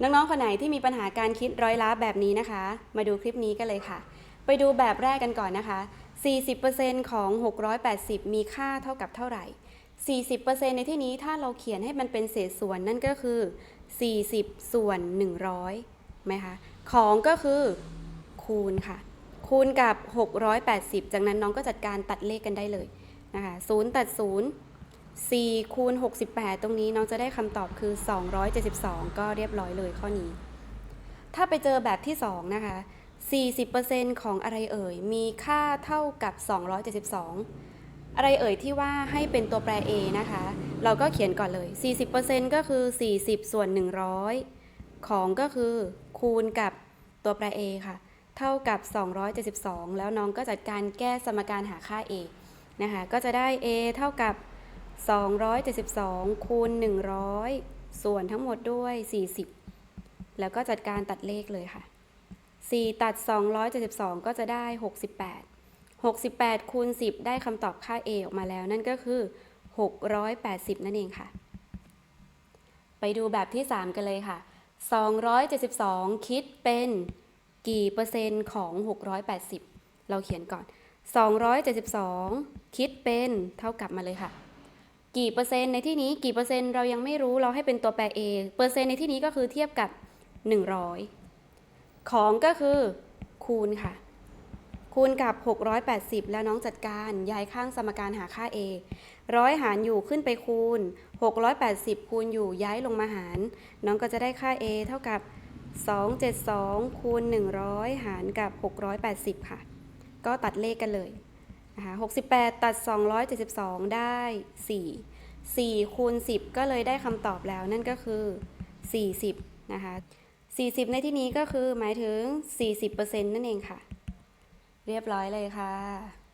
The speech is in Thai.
น้องๆ คนไหนที่มีปัญหาการคิดร้อยล้าแบบนี้นะคะ มาดูคลิปนี้กันเลยค่ะ ไปดูแบบแรกกันก่อนนะคะ 40%ของ 680 มีค่าเท่ากับเท่าไหร่ 40%ในที่นี้ถ้าเราเขียนให้มันเป็นเศษส่วนนั่นก็คือ 40 ส่วน 100ไหมคะ ของก็คือคูณค่ะ คูณกับ 680 จากนั้นน้องก็จัดการตัดเลขกันได้เลยนะคะ0ตัด0 4คูณ68 ตรงนี้น้องจะได้คำตอบคือ 272 ก็เรียบร้อยเลยข้อนี้ ถ้าไปเจอแบบที่ 2 นะคะ 40%ของอะไรเอ่ย มีค่าเท่ากับ 272 อะไรเอ่ยที่ว่าให้เป็นตัวแปร a นะคะ เราก็เขียนก่อนเลย 40%ก็คือ 40 ส่วน 100 ของก็คือคูณกับตัวแปร a ค่ะ เท่ากับ 272 แล้วน้องก็จัดการแก้สมการหาค่า a นะคะ ก็จะได้ a เท่ากับ 272 คูณ 100 ส่วนทั้งหมดด้วย 40 แล้วก็จัดการตัดเลขเลยค่ะ 4 ตัด 272 ก็จะได้ 68 68 คูณ 10 ได้คำตอบค่า a ออกมาแล้ว นั่นก็คือ 680 นั่นเองค่ะ ไปดูแบบที่ 3 กันเลยค่ะ 272 คิดเป็นกี่เปอร์เซ็นต์ของ 680 เราเขียนก่อน 272 คิดเป็นเท่ากับมาเลยค่ะ กี่เปอร์เซ็นต์ในที่นี้กี่เปอร์เซ็นต์เรายังไม่รู้เราให้เป็นตัวแปร a เปอร์เซ็นต์ในที่นี้ก็คือเทียบกับ 100 ของก็คือคูณค่ะ คูณกับ 680 แล้วน้องจัดการย้ายข้างสมการหาค่า a ร้อยหารอยู่ขึ้นไปคูณ 680 คูณอยู่ย้ายลงมาหาร น้องก็จะได้ค่า a เท่ากับ 272 คูณ 100 หารกับ 680 ค่ะ ก็ตัดเลขกันเลย นะคะ68 ตัด 272 ได้ 4 4คูณ10 ก็เลยได้คำตอบแล้วนั่นก็คือ 40 นะคะ 40 ในที่นี้ก็คือหมายถึง 40%นั่นเองค่ะ เรียบร้อยเลยค่ะ